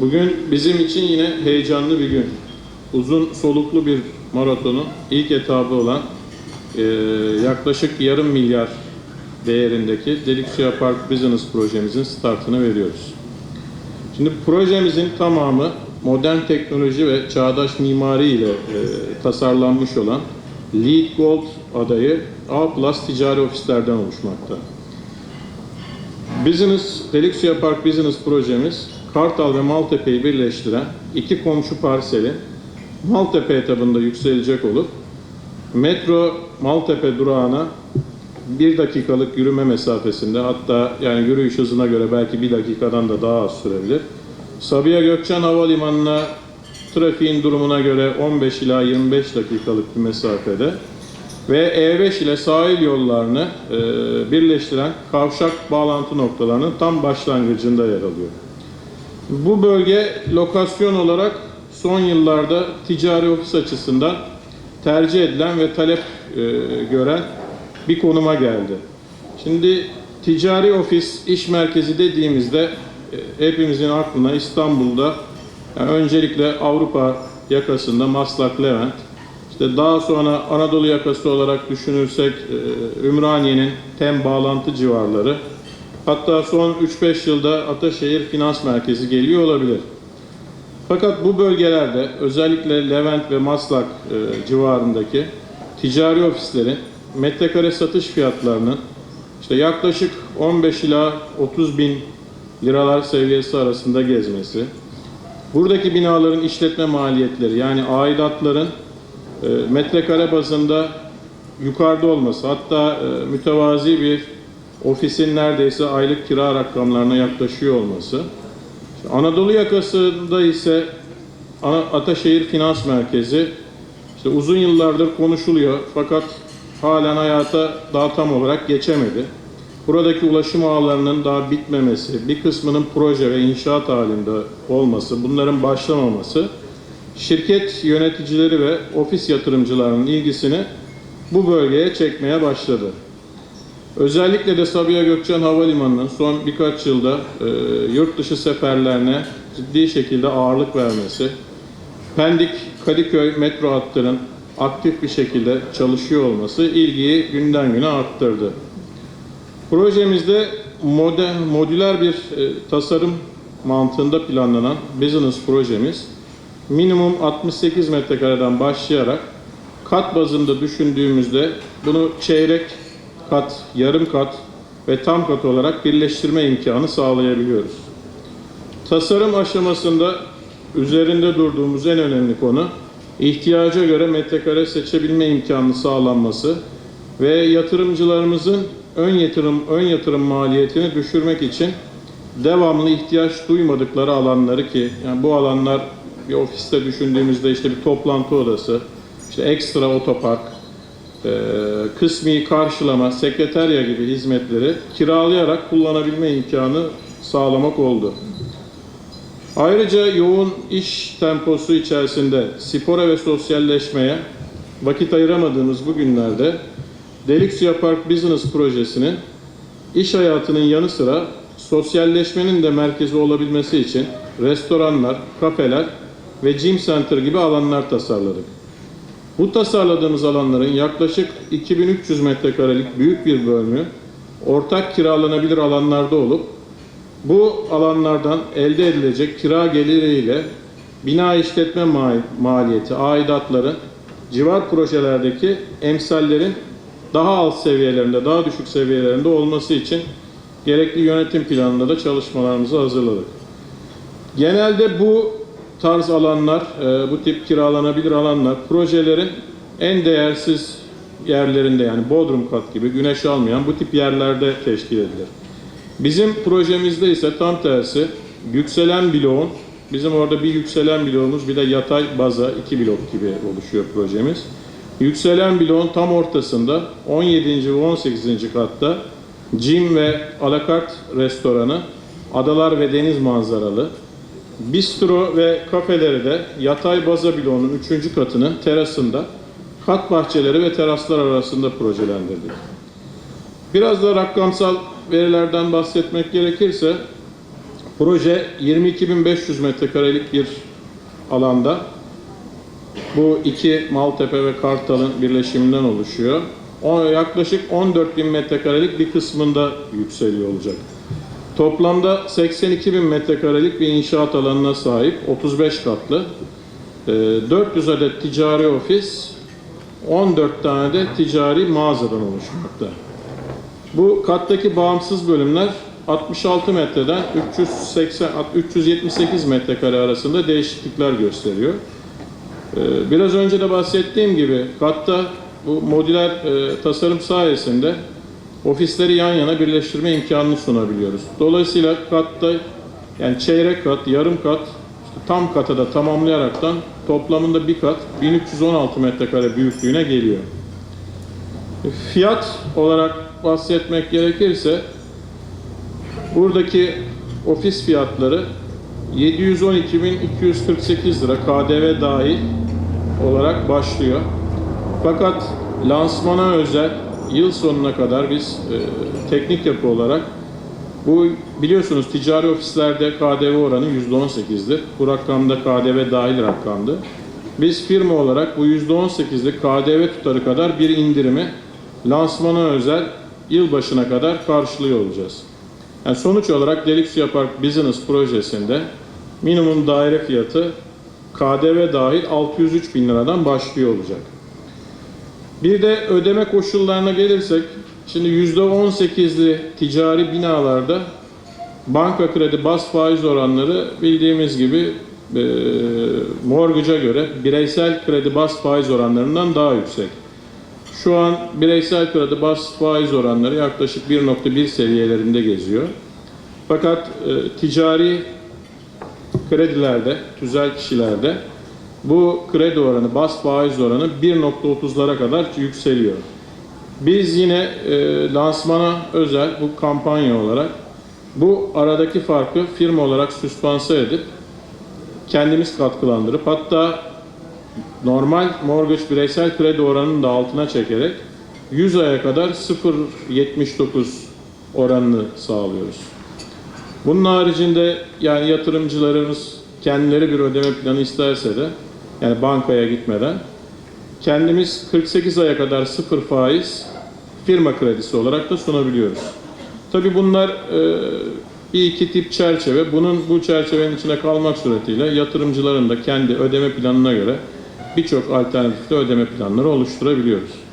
Bugün bizim için yine heyecanlı bir gün. Uzun soluklu bir maratonun ilk etabı olan eee, yaklaşık yarım milyar değerindeki Delixia Park Business projemizin startını veriyoruz. Şimdi projemizin tamamı modern teknoloji ve çağdaş mimari ile eee, tasarlanmış olan LEED Gold adayı A Plus ticari ofislerden oluşmakta. Business, Delixia Park Business projemiz Kartal ve Maltepe'yi birleştiren iki komşu parseli Maltepe etabında yükselecek olup metro Maltepe durağına bir dakikalık yürüme mesafesinde hatta yani yürüyüş hızına göre belki bir dakikadan da daha az sürebilir. Sabiha Gökçen Havalimanı'na trafiğin durumuna göre 15 ila 25 dakikalık bir mesafede ve E5 ile sahil yollarını e, birleştiren kavşak bağlantı noktalarının tam başlangıcında yer alıyor. Bu bölge lokasyon olarak son yıllarda ticari ofis açısından tercih edilen ve talep e, gören bir konuma geldi. Şimdi ticari ofis, iş merkezi dediğimizde e, hepimizin aklına İstanbul'da yani öncelikle Avrupa yakasında Maslak, Levent, işte daha sonra Anadolu yakası olarak düşünürsek e, Ümraniye'nin tem bağlantı civarları, hatta son 3-5 yılda Ataşehir Finans Merkezi geliyor olabilir. Fakat bu bölgelerde özellikle Levent ve Maslak e, civarındaki ticari ofislerin metrekare satış fiyatlarının işte yaklaşık 15 ila 30 bin liralar seviyesi arasında gezmesi, buradaki binaların işletme maliyetleri yani aidatların e, metrekare bazında yukarıda olması hatta e, mütevazi bir ofisin neredeyse aylık kira rakamlarına yaklaşıyor olması. Anadolu yakasında ise Ataşehir Finans Merkezi işte uzun yıllardır konuşuluyor fakat halen hayata daha tam olarak geçemedi. Buradaki ulaşım ağlarının daha bitmemesi, bir kısmının proje ve inşaat halinde olması, bunların başlamaması şirket yöneticileri ve ofis yatırımcılarının ilgisini bu bölgeye çekmeye başladı. Özellikle de Sabiha Gökçen Havalimanı'nın son birkaç yılda e, yurt dışı seferlerine ciddi şekilde ağırlık vermesi, Pendik Kadıköy metro hattının aktif bir şekilde çalışıyor olması ilgiyi günden güne arttırdı. Projemizde modern, modüler bir e, tasarım mantığında planlanan business projemiz minimum 68 metrekareden başlayarak kat bazında düşündüğümüzde bunu çeyrek kat, yarım kat ve tam kat olarak birleştirme imkanı sağlayabiliyoruz. Tasarım aşamasında üzerinde durduğumuz en önemli konu ihtiyaca göre metrekare seçebilme imkanı sağlanması ve yatırımcılarımızın ön yatırım ön yatırım maliyetini düşürmek için devamlı ihtiyaç duymadıkları alanları ki yani bu alanlar bir ofiste düşündüğümüzde işte bir toplantı odası, işte ekstra otopark, e, kısmi karşılama, sekreterya gibi hizmetleri kiralayarak kullanabilme imkanı sağlamak oldu. Ayrıca yoğun iş temposu içerisinde spora ve sosyalleşmeye vakit ayıramadığımız bu günlerde Delixia Park Business projesinin iş hayatının yanı sıra sosyalleşmenin de merkezi olabilmesi için restoranlar, kafeler ve gym center gibi alanlar tasarladık. Bu tasarladığımız alanların yaklaşık 2300 metrekarelik büyük bir bölümü ortak kiralanabilir alanlarda olup bu alanlardan elde edilecek kira geliriyle bina işletme ma- maliyeti, aidatların civar projelerdeki emsallerin daha alt seviyelerinde, daha düşük seviyelerinde olması için gerekli yönetim planında da çalışmalarımızı hazırladık. Genelde bu tarz alanlar, e, bu tip kiralanabilir alanlar projelerin en değersiz yerlerinde yani bodrum kat gibi güneş almayan bu tip yerlerde teşkil edilir. Bizim projemizde ise tam tersi yükselen bloğun, bizim orada bir yükselen bloğumuz bir de yatay baza iki blok gibi oluşuyor projemiz. Yükselen bloğun tam ortasında 17. ve 18. katta gym ve alakart restoranı, adalar ve deniz manzaralı, bistro ve kafeleri de yatay baza bloğunun 3. katının terasında kat bahçeleri ve teraslar arasında projelendirdik. Biraz da rakamsal verilerden bahsetmek gerekirse Proje 22.500 metrekarelik bir alanda. Bu iki Maltepe ve Kartal'ın birleşiminden oluşuyor. O yaklaşık 14.000 metrekarelik bir kısmında yükseliyor olacak. Toplamda 82.000 metrekarelik bir inşaat alanına sahip 35 katlı. Ee, 400 adet ticari ofis, 14 tane de ticari mağazadan oluşmakta. Bu kattaki bağımsız bölümler 66 metreden 380 378 metrekare arasında değişiklikler gösteriyor. Ee, Biraz önce de bahsettiğim gibi katta bu modüler e, tasarım sayesinde ofisleri yan yana birleştirme imkanını sunabiliyoruz. Dolayısıyla katta yani çeyrek kat, yarım kat, işte tam kata da tamamlayaraktan toplamında bir kat 1316 metrekare büyüklüğüne geliyor. Fiyat olarak bahsetmek gerekirse buradaki ofis fiyatları 712.248 lira KDV dahil olarak başlıyor. Fakat lansmana özel yıl sonuna kadar biz e, teknik yapı olarak bu biliyorsunuz ticari ofislerde KDV oranı %18'dir. Bu rakamda KDV dahil rakamdı. Biz firma olarak bu %18'lik KDV tutarı kadar bir indirimi lansmana özel yıl başına kadar karşılıyor olacağız. Yani sonuç olarak Delixia Park Business projesinde minimum daire fiyatı KDV dahil 603 bin liradan başlıyor olacak. Bir de ödeme koşullarına gelirsek, şimdi %18'li ticari binalarda banka kredi bas faiz oranları bildiğimiz gibi e, mortgage'a göre bireysel kredi bas faiz oranlarından daha yüksek. Şu an bireysel kredi bas faiz oranları yaklaşık 1.1 seviyelerinde geziyor. Fakat e, ticari kredilerde, tüzel kişilerde bu kredi oranı, bas faiz oranı 1.30'lara kadar yükseliyor. Biz yine e, lansmana özel bu kampanya olarak bu aradaki farkı firma olarak süspanse edip kendimiz katkılandırıp hatta normal mortgage bireysel kredi oranının da altına çekerek 100 aya kadar 0.79 oranını sağlıyoruz. Bunun haricinde yani yatırımcılarımız kendileri bir ödeme planı isterse de yani bankaya gitmeden kendimiz 48 aya kadar sıfır faiz firma kredisi olarak da sunabiliyoruz. Tabi bunlar e, bir iki tip çerçeve. Bunun bu çerçevenin içine kalmak suretiyle yatırımcıların da kendi ödeme planına göre birçok alternatifte ödeme planları oluşturabiliyoruz.